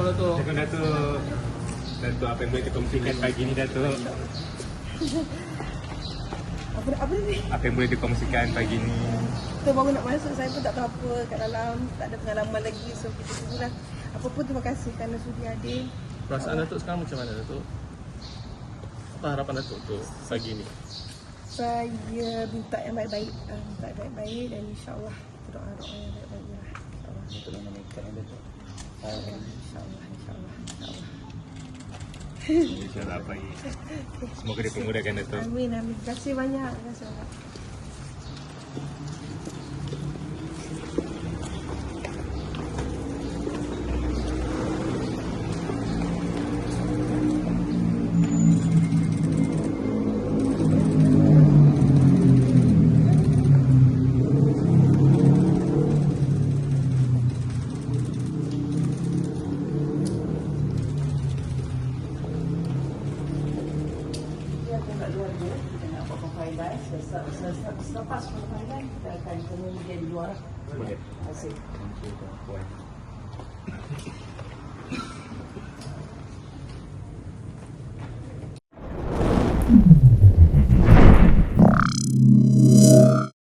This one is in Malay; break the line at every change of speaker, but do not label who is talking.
Datuk.
Assalamualaikum Datuk. Datuk apa yang boleh dikongsikan pagi ni Datuk?
Apa apa ni?
Apa yang boleh dikongsikan pagi ni?
Kita baru nak masuk, saya pun tak tahu apa kat dalam. Tak ada pengalaman lagi. So kita tunggulah. Apa pun terima kasih kerana sudi hadir.
Perasaan Datuk sekarang macam mana Datuk? Apa harapan Datuk untuk pagi ni?
Saya minta yang baik-baik. Uh, minta yang baik-baik dan insyaAllah doa-doa yang baik-baik lah. InsyaAllah.
Untuk menaikkan yang Datuk.
InsyaAllah. InsyaAllah. InsyaAllah.
InsyaAllah dipermudahkan Datuk.
Amin, amin. Terima kasih banyak. Terima kasih banyak.
Dia, kita nak buat pemfailan. Selepas selepas pemfailan, kita akan temui dia di luar. Terima kasih.
Puan.